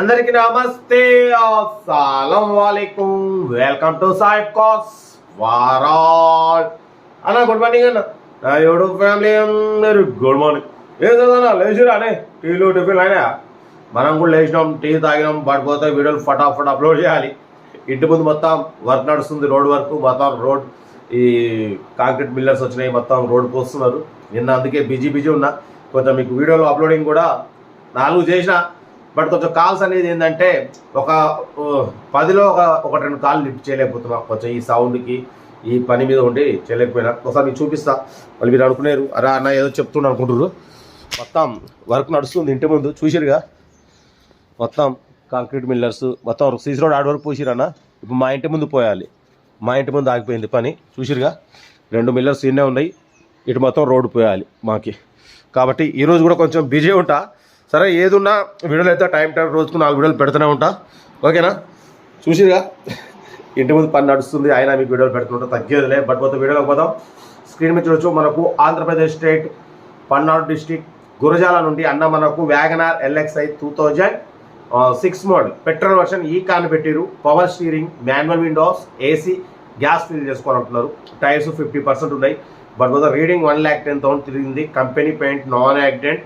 అందరికి నమస్తే అస్సలం వాలేకుం వెల్కమ్ టు సాయిబ్ కాస్ వారాల్. అన్న గుడ్ మార్నింగ్ అన్న. నా యూట్యూబ్ ఫ్యామిలీ అందరు గుడ్ మార్నింగ్. ఏం చదవనా లేచిరా అనే? టీలు టిఫిన్ అయినా మనం కూడా లేచినాం టీ తాగినాం పడిపోతే వీడియోలు ఫటాఫట్ అప్లోడ్ చేయాలి. ఇంటి ముందు మొత్తం వర్క్ నడుస్తుంది రోడ్ వర్క్. మొత్తం రోడ్ ఈ కాంక్రీట్ మిల్లర్స్ వచ్చినాయి మొత్తం రోడ్ పోస్తున్నారు. నిన్న అందుకే బిజీ బిజీ ఉన్నా. కొంచెం మీకు వీడియోలు అప్లోడింగ్ కూడా నాలుగు చేసిన. బట్ కొంచెం కాల్స్ అనేది ఏంటంటే ఒక పదిలో ఒక ఒక రెండు కాల్ లిఫ్ట్ చేయలేకపోతున్నా. కొంచెం ఈ సౌండ్కి ఈ పని మీద ఉండి చేయలేకపోయినా. ఒకసారి మీకు చూపిస్తా. వాళ్ళు మీరు అనుకునేరు. అరే అన్న ఏదో చెప్తున్నా అనుకుంటున్నారు మొత్తం వర్క్ నడుస్తుంది ఇంటి ముందు. చూసిరుగా మొత్తం కాంక్రీట్ మిల్లర్స్ మొత్తం సీసీ రోడ్ ఆడ వరకు పోసిరన్న ఇప్పుడు మా ఇంటి ముందు పోయాలి. మా ఇంటి ముందు ఆగిపోయింది పని. చూసిరుగా రెండు మిల్లర్స్ ఇన్నే ఉన్నాయి. ఇటు మొత్తం రోడ్డు పోయాలి మాకి. కాబట్టి ఈరోజు కూడా కొంచెం బిజీ ఉంటా. సరే ఏదున్నా వీడియోలు అయితే టైం టైం రోజుకు నాలుగు వీడియోలు పెడుతూనే ఉంటా. ఓకేనా? చూసిరుగా ఇంటి ముందు పని నడుస్తుంది అయినా మీకు వీడియోలు పెడుతుంటా తగ్గేదిలే. బట్ మొత్తం వీడియోలోకి పోదాం. స్క్రీన్ మీద చూడొచ్చు మనకు ఆంధ్రప్రదేశ్ స్టేట్ పల్నాడు డిస్టిక్ గురజాల నుండి అన్న మనకు WagonR LXI two thousand six model petrol version ఈ కాన్ పెట్టిరు power steering manual windows AC gas fill చేసుకోవాలంటున్నారు. Tyres fifty percent ఉన్నాయి. బట్ పోతే reading one lakh ten thousand తిరిగింది company paint non accident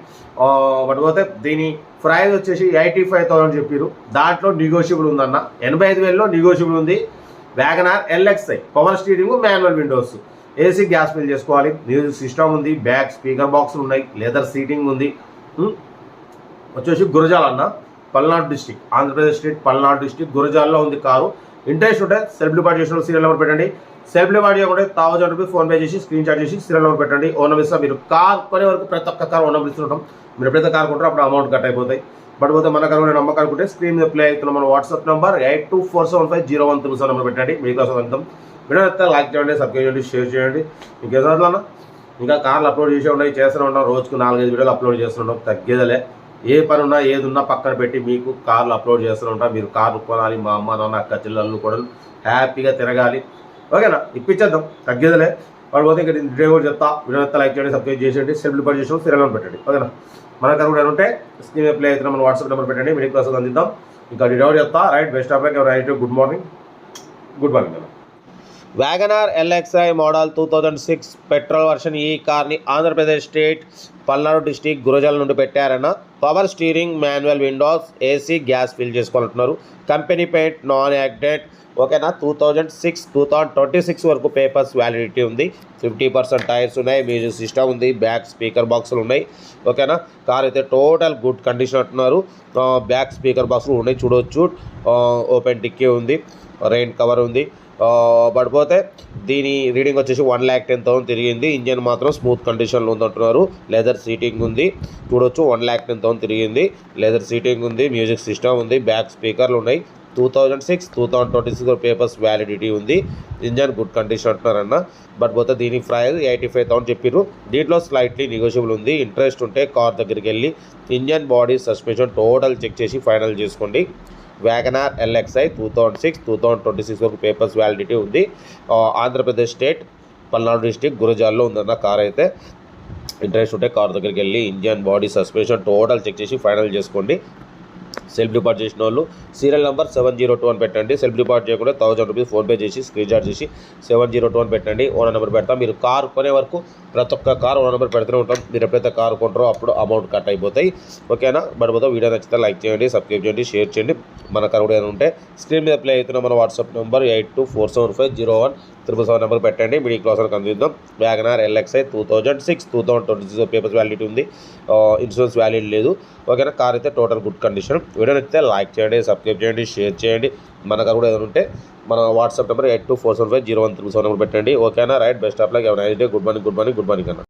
but పోతే దీని ప్రైస్ వచ్చేసి ఎయిటీ ఫైవ్ థౌసండ్ చెప్పారు దాంట్లో నెగోషియబుల్ ఉందన్న ఎనభై ఐదు వేలలో నెగోషియబుల్ ఉంది. WagonR LXI power steering manual windows AC gas fill చేసుకోవాలి. మ్యూజిక్ సిస్టమ్ ఉంది. బ్యాక్ స్పీకర్ బాక్సులు ఉన్నాయి. లెదర్ సీటింగ్ ఉంది. Hmm? వచ్చేసి గురజాల అన్న. Palnadu district Andhra Pradesh state Palnadu district గురజాల్లో ఉంది కారు. ఇంట్రెస్ట్ ఉంటే సెల్ఫ్ డిపాజిట్ చేసిన సీరియల్ నెంబర్ పెట్టండి. సెల్ఫ్ డిపాజిట్ చేయకుంటే థౌసండ్ రూపీస్ ఫోన్ పే చేసి స్క్రీన్ షాట్ చేసి సీరియల్ నెంబర్ పెట్టండి. ఓన్ నెంబర్ మీరు కార్ కొనే వరకు ప్రతి ఒక్క కార్ ఓన్ నెంబర్ ఇస్తుంటాం మీరు ఎప్పుడైతే కార్ కొంటారో అప్పుడు అమౌంట్ కట్ అయిపోతాయి. బట్ పోతే మన కారు నమ్మకం అనుకుంటే స్క్రీన్ మీద ప్లే అవుతున్న మన WhatsApp number eight two four seven five zero one three seven number పెట్టండి. మీకోసం వెళ్తాం వీడియో లైక్ చేయండి సబ్స్క్రైబ్ చేయండి షేర్ చేయండి. మీకు ఏదన్నా ఇంకా కార్లు అప్లోడ్ చేసే ఉన్నాయి చేస్తూనే ఉంటాం రోజుకు నాలుగైదు వీడియోలు అప్లోడ్ చేస్తుంటాం తగ్గేదలే ఏ పని ఉన్నా ఏది ఉన్నా పక్కన పెట్టి మీకు కార్లు అప్లోడ్ చేస్తూ ఉంటాం. మీరు కార్లు కొనాలి మా అమ్మ నాన్న అక్క చెల్లెళ్ళు కూడా హ్యాపీగా తిరగాలి. ఓకేనా? ఇప్పించేద్దాం. తగ్గేదలే. వాడు పోతే ఇక్కడ డ్రైవర్ చెప్తా. వీడియో అయితే లైక్ చేయండి సబ్స్క్రైబ్ చేసేయండి సెల్ఫ్ డిపాజిట్ చేసిన పెట్టండి. ఓకేనా? మన దగ్గర కూడా ఉంటే స్క్రీన్ ప్లే అయితే మన వాట్సాప్ నెంబర్ పెట్టండి. మీకు కోసం అందిద్దాం. ఇంకా డ్రైవర్ చెప్తా? Right best of like. Right good morning. Good morning అన్న WagonR LXI model two thousand six petrol version ఈ కార్ని ఆంధ్రప్రదేశ్ స్టేట్ పల్నాడు డిస్టిక్ గురజాల నుండి పెట్టారన్న. Power steering manual windows AC gas fill చేసుకోవాలంటున్నారు. Company paint non accident ఓకేనా? Two thousand six two thousand twenty six వరకు papers validity ఉంది. Fifty percent tyres ఉన్నాయి music system ఉంది back speaker బాక్సులు ఉన్నాయి. ఓకేనా? కార్ అయితే టోటల్ గుడ్ కండిషన్ అంటున్నారు. బ్యాక్ స్పీకర్ బాక్సులు ఉన్నాయి చూడవచ్చు ఓపెన్ డిక్కీ ఉంది రెయిన్ కవర్ ఉంది. పడిపోతే దీని రీడింగ్ వచ్చేసి వన్ ల్యాక్ టెన్ థౌసండ్ తిరిగింది. ఇంజన్ మాత్రం స్మూత్ కండిషన్లో ఉందంటున్నారు. లెదర్ సీటింగ్ ఉంది. చూడొచ్చు వన్ ల్యాక్ టెన్ థౌసండ్ తిరిగింది. లెదర్ సీటింగ్ ఉంది మ్యూజిక్ సిస్టమ్ ఉంది బ్యాక్ స్పీకర్లు ఉన్నాయి. Two thousand six two thousand twenty six papers validity ఉంది. ఇంజన్ గుడ్ కండిషన్ అంటున్నారన్న. బట్ పోతే దీని ప్రైస్ ఎయిటీ ఫైవ్ థౌసండ్ చెప్పారు దీంట్లో స్లైట్లీ నెగోషియబుల్ ఉంది. ఇంట్రెస్ట్ ఉంటే కార్ దగ్గరికి వెళ్ళి engine body suspension total check చేసి ఫైనల్ చేసుకోండి. WagonR LXI two thousand six two thousand twenty six వరకు పేపర్స్ వ్యాలిడిటీ ఉంది. ఆంధ్రప్రదేశ్ స్టేట్ పల్నాడు డిస్టిక్ గురజాల్లో ఉందన్న కార్ అయితే ఇంట్రెస్ట్ ఉంటే కార్ దగ్గరికి వెళ్ళి engine body suspension total check చేసి ఫైనల్ చేసుకోండి. సెల్ఫ్ డిపార్ట్ చేసిన వాళ్ళు. Serial number seven zero two అని పెట్టండి. సెల్ఫ్ డిపార్ట్ చేయకుండా థౌసండ్ రూపీస్ ఫోన్పే చేసి స్క్రీన్ చార్జ్ చేసి సెవెన్ జీరో టూ అని పెట్టండి. ఓనర్ నెంబర్ పెడతాం. మీరు కార్ కొనే వరకు ప్రతి ఒక్క కార్ ఓనర్ నెంబర్ పెడుతూనే ఉంటాం. మీరు ఎప్పుడైతే కార్ కొంటారో అప్పుడు అమౌంట్ కట్ అయిపోతాయి. ఓకేనా? బట్ పోతే వీడియో నచ్చితే లైక్ చేయండి సబ్స్క్రైబ్ చేయండి షేర్ చేయండి. మన కరుడు కూడా ఏమైనా ఉంటే స్క్రీన్ మీద ప్లే అవుతున్న మన WhatsApp number eight two four seven five zero one triple seven number పెట్టండి. మిడిల్ క్లాస్ అని అందిద్దాం. WagonR LXI two thousand six two thousand twenty six papers validity ఉంది. ఇన్సూరెన్స్ వ్యాలిడ్ లేదు. ఓకేనా? కార్ అయితే టోటల్ గుడ్ కండిషన్ వీడియో నచ్చితే like చేయండి subscribe చేయండి share చేయండి. మన కూడా ఏదైనా ఉంటే మన WhatsApp number eight two four seven five zero one triple seven number పెట్టండి. ఓకేనా? రైట్ బెస్ట్ ఆఫ్ లైక్ ఎవరైనా good morning good morning good morning అన్న.